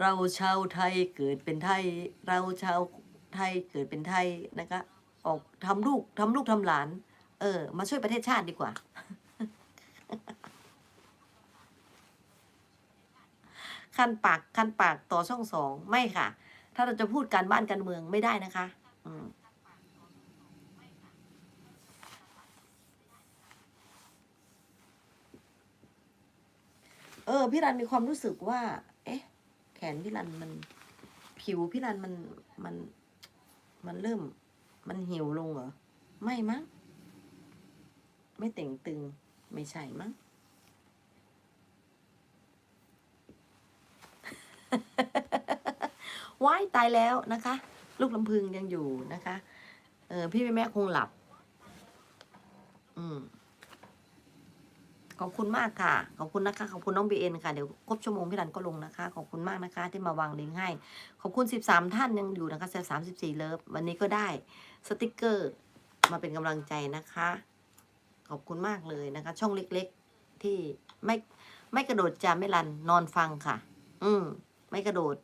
เราชาวไทยเกิดเป็นไทย เราชาวไทยเกิดเป็นไทยนะคะออกทำลูกทำลูกทำหลาน เออ มาช่วยประเทศชาติดีกว่า คันปากคันปากต่อช่องสองไม่ค่ะ ถ้าเราจะพูดการบ้านการเมืองไม่ได้นะคะอืมเออพี่รันมีความรู้สึกว่า แขนพี่รันมัน ผิวพี่รันมันมันมันเริ่ม มันเหี่ยวลงเหรอ ไม่มั้งไม่เต่งตึง ไม่ใช่มั้งว้ายตายแล้วนะคะ ลูกลำพึงยังอยู่นะคะ เออพี่แม่คงหลับ อืม ขอบคุณมากค่ะ ขอบคุณนะคะ ขอบคุณน้องบีเอ็นค่ะ เดี๋ยวครบชั่วโมงพี่รันก็ลงนะคะ ขอบคุณมากนะคะ ที่มาวางลิงก์ให้ ขอบคุณ 13 ท่านยังอยู่นะคะสามสิบสี่เลิฟ วันนี้ก็ได้สติกเกอร์มาเป็นกำลังใจนะคะ ขอบคุณมากเลยนะคะ ช่องเล็กๆที่ไม่ไม่กระโดดจาไม่รันนอนฟังค่ะ อืมไม่กระโดด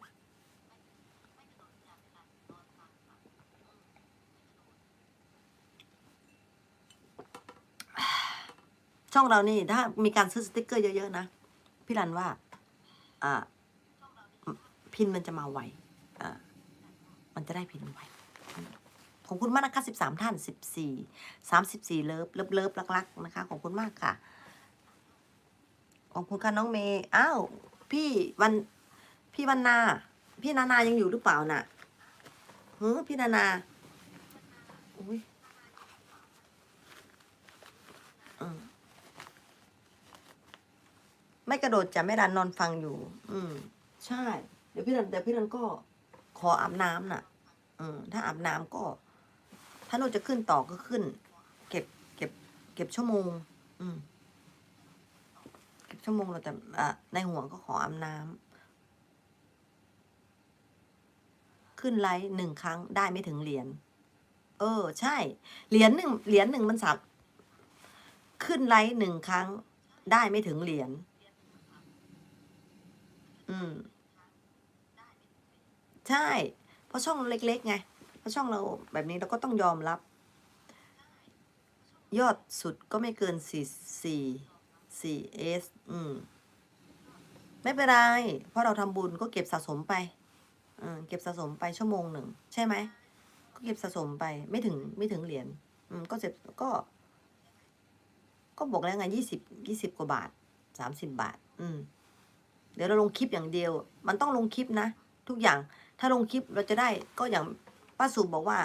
ช่องเรานี่ถ้ามีการซื้อสติกเกอร์เยอะๆนะ พี่รันว่า อ่า พินมันจะมาไวอ่ามันจะได้พินไวขอบคุณมากนะคะสิบสามท่านสิบสี่สามสิบสี่เลิฟเลิฟเลิฟรักๆนะคะ ขอบคุณมากค่ะขอบคุณค่ะน้องเมย์อ้าวพี่วันพี่วันนา พี่นานายังอยู่หรือเปล่าน่ะเฮ้อพี่นานาอุ้ยอืมไม่ กระโดดจะไม่รันนอนฟังอยู่ อืม ใช่ เดี๋ยวพี่รันแต่พี่รันก็ขออาบน้ำน่ะ อืม ถ้าอาบน้ำก็ ถ้าเราจะขึ้นต่อก็ขึ้น เก็บ เก็บ เก็บชั่วโมง อืม เก็บชั่วโมงเราแต่อะในหัวก็ขออาบน้ำขึ้นไลฟ์หนึ่งครั้งได้ไม่ถึงเหรียญ เออ ใช่ เหรียญหนึ่งเหรียญหนึ่งมันสับขึ้นไลฟ์หนึ่งครั้งได้ไม่ถึงเหรียญ อืม ใช่ เพราะช่องเล็กๆไง เพราะช่องเราแบบนี้เราก็ต้องยอมรับ ยอดสุดก็ไม่เกินสี่สี่สี่เอสอืม ไม่เป็นไร เพราะเราทำบุญก็เก็บสะสมไปอืมเก็บสะสมไปชั่วโมงหนึ่ง ใช่ไหม ก็เก็บสะสมไปไม่ถึงไม่ถึงเหรียญ อืม ก็เสร็จก็ ก็บอกแล้วไงยี่สิบยี่สิบกว่าบาทสามสิบบาท อืม เดี๋ยวเราลงคลิปอย่างเดียว มันต้องลงคลิปนะ ทุกอย่างถ้าลงคลิปเราจะได้ก็อย่างป้าสุบอกว่า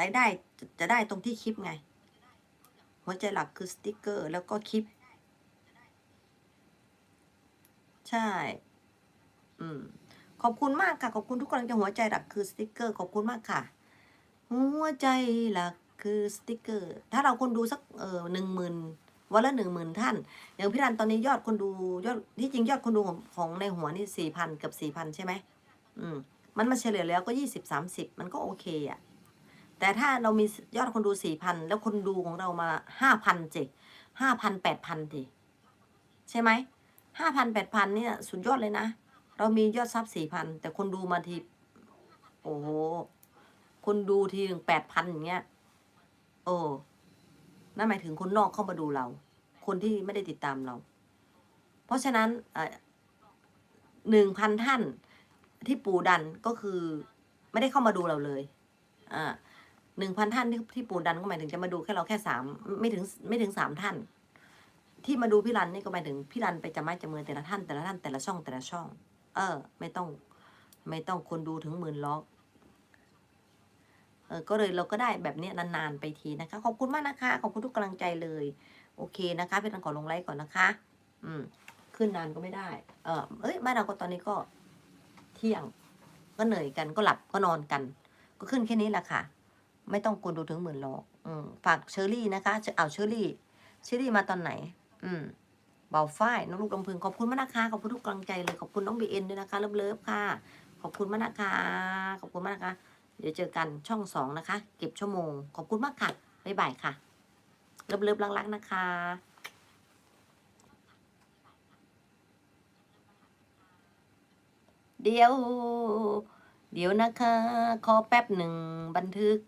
รายได้จะจะได้ตรงที่คลิปไง หัวใจหลักคือสติกเกอร์ แล้วก็คลิป ใช่ อืมขอบคุณมากค่ะ ขอบคุณทุกคนจะหัวใจหลักคือสติกเกอร์ขอบคุณมากค่ะ หัวใจหลักคือสติกเกอร์ ถ้าเราคนดูสักเออหนึ่งหมื่น วันละหนึ่งหมื่นท่าน อย่างพี่รันตอนนี้ยอดคนดูยอดที่จริงยอดคนดูของของในหัวนี่สี่พันเกับสี่พันใช่ไหมอืมมันมาเฉลี่ยแล้วก็ยี่สิบสามสิบมันก็โอเคอะแต่ถ้าเรามียอดคนดูสี่พันแล้วคนดูของเรามาห้าพันเจห้าพันแปดพันเจใช่ไหมห้าพันแปดพันเนี่ยสุดยอดเลยนะ เรามียอดซับสี่พันแต่คนดูมาทีโอ้โหคนดูทีหนึ่งแปดพันอย่างเงี้ยโอ้ นั่นหมายถึงคนนอกเข้ามาดูเรา คนที่ไม่ได้ติดตามเรา เพราะฉะนั้นหนึ่งพันท่านที่ปูดันก็คือไม่ได้เข้ามาดูเราเลย อ่าหนึ่งพันท่านที่ที่ปูดันก็หมายถึงจะมาดูแค่เราแค่สามไม่ถึงไม่ถึงสามท่าน ที่มาดูพี่รันนี่ก็หมายถึงพี่รันไปจะไม้จะมือแต่ละท่านแต่ละท่านแต่ละช่องแต่ละช่อง เออ ไม่ต้อง ไม่ต้องคนดูถึงหมื่นล็อก เออก็เลยเราก็ได้แบบนี้นานๆไปทีนะคะ ขอบคุณมากนะคะ ขอบคุณทุกกำลังใจเลย โอเคนะคะพี่รันขอลงไลฟ์ก่อนนะคะ อืม ขึ้นนานก็ไม่ได้ เออเอ้ยบ้านเราก็ตอนนี้ก็เที่ยง ก็เหนื่อยกันก็หลับก็นอนกัน ก็ขึ้นแค่นี้แหละค่ะ ไม่ต้องกวดูถึงหมื่นหรอกอืมฝากเชอรี่นะคะเอาเชอรี่เชอรี่มาตอนไหน อืมเบาฝ้ายน้องลูกลำพึงขอบคุณมากนะคะขอบคุณทุกกำลังใจเลยขอบคุณน้องบีเอ็นด้วยนะคะเลิฟเลิฟค่ะ ขอบคุณมากนะคะขอบคุณมากนะคะ เดี๋ยวเจอกันช่องสองนะคะ เก็บชั่วโมง ขอบคุณมากค่ะ บ๊ายบายค่ะ เลิบเลิบลักๆนะคะเดี๋ยว เดี๋ยวนะคะ ขอแป๊บหนึ่งบันทึก